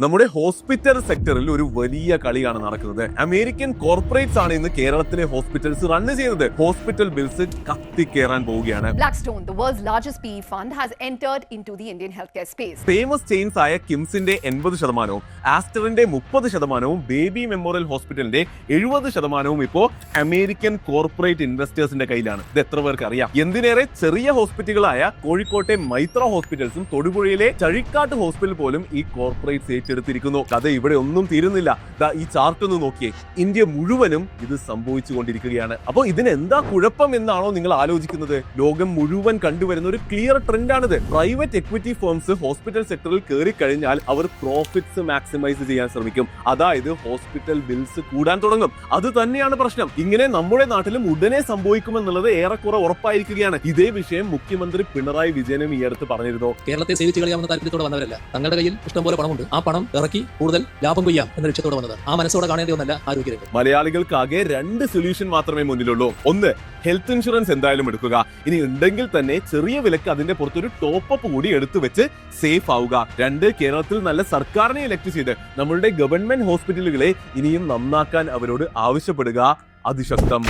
നമ്മുടെ ഹോസ്പിറ്റൽ സെക്ടറിൽ ഒരു വലിയ കളിയാണ് നടക്കുന്നത്. അമേരിക്കൻ കോർപ്പറേറ്റ്സ് ആണ് ഇന്ന് കേരളത്തിലെ ഹോസ്പിറ്റൽസ് റൺ ചെയ്യുന്നത് ഹോസ്പിറ്റൽ ബിൽസ് കത്തിക്കേറാൻ പോവുകയാണ്. The world's largest PE fund, has entered into the Indian healthcare space. Famous chains ആയ കിംസിന്റെ എൺപത് ശതമാനവും ആസ്റ്ററിന്റെ മുപ്പത് ശതമാനവും ബേബി മെമ്മോറിയൽ ഹോസ്പിറ്റലിന്റെ എഴുപത് ശതമാനവും ഇപ്പോ അമേരിക്കൻ കോർപ്പറേറ്റ് ഇൻവെസ്റ്റേഴ്സിന്റെ കയ്യിലാണ്. ഇത് എത്ര പേർക്ക് അറിയാം? എന്തിനേറെ ചെറിയ ഹോസ്പിറ്റലുകളായ കോഴിക്കോട്ടെ മൈത്ര ഹോസ്പിറ്റൽസും തൊടുപുഴയിലെ ചഴിക്കാട്ട് ഹോസ്പിറ്റൽ പോലും ഈ കോർപ്പറേറ്റ്സ് ഏറ്റെടുത്തിരിക്കുന്നു കഥ ഇവിടെ ഒന്നും തീരുന്നില്ല. ഈ ചാർട്ട് ഒന്ന് നോക്കിയേ. ഇന്ത്യ മുഴുവനും ഇത് സംഭവിച്ചു കൊണ്ടിരിക്കുകയാണ് അപ്പോൾ ഇതിന് എന്താ കുഴപ്പം എന്നാണോ നിങ്ങൾ ആലോചിക്കുന്നത്? ലോകം മുഴുവൻ കണ്ടുവരുന്ന ഒരു ക്ലിയർ ട്രെൻഡാണിത് പ്രൈവറ്റ് എക്വിറ്റി ഫേംസ് ഹോസ്പിറ്റൽ സെക്ടറിൽ കയറി കഴിഞ്ഞാൽ അവർ പ്രോഫിറ്റ്സ് മാക്സിമൈസ് ചെയ്യാൻ ശ്രമിക്കും. അതായത് ഹോസ്പിറ്റൽ ബിൽസ് കൂടാൻ തുടങ്ങും. അത് തന്നെയാണ് പ്രശ്നം. ഇങ്ങനെ നമ്മുടെ നാട്ടിലും ഉടനെ സംഭവിക്കുമെന്നുള്ളത് ഏറെക്കുറെ ഉറപ്പായിരിക്കുകയാണ്. ഇതേ വിഷയം മുഖ്യമന്ത്രി പിണറായി വിജയനും ഈ അടുത്ത് പറഞ്ഞിരുന്നു. കേരളത്തെ സേവിച്ച് കളിയാവുന്ന താല്പര്യത്തോടെ വന്നവരല്ല. തങ്ങളുടെ കയ്യിൽ ഇഷ്ടംപോലെ പണമുണ്ട്. ആ പണം ഇറക്കി കൂടുതൽ ലാഭം കൊയ്യാം എന്ന ലക്ഷ്യത്തോടെ വന്നത്. ആ മനസ്സോടെ കാണേണ്ടി ഒന്നല്ല ആരോഗ്യരംഗം. മലയാളികൾക്കാകെ രണ്ട് സൊല്യൂഷൻ മാത്രമേ മുന്നിലുള്ളൂ. ഒന്ന് ഹെൽത്ത് ഇൻഷുറൻസ് എന്തായാലും എടുക്കുക. ഇനി ഉണ്ടെങ്കിൽ തന്നെ ചെറിയ വിലക്ക് അതിന്റെ പുറത്തൊരു ടോപ്പ് അപ്പ് കൂടി എടുത്തു വെച്ച് സേഫ് ആവുക. രണ്ട് കേരളത്തിൽ നല്ല സർക്കാരിനെ ഇലക്ട് ചെയ്ത് നമ്മളുടെ ഗവൺമെന്റ് ഹോസ്പിറ്റലുകളെ ഇനിയും നന്നാക്കാൻ അവരോട് ആവശ്യപ്പെടുക. അതിശക്തം.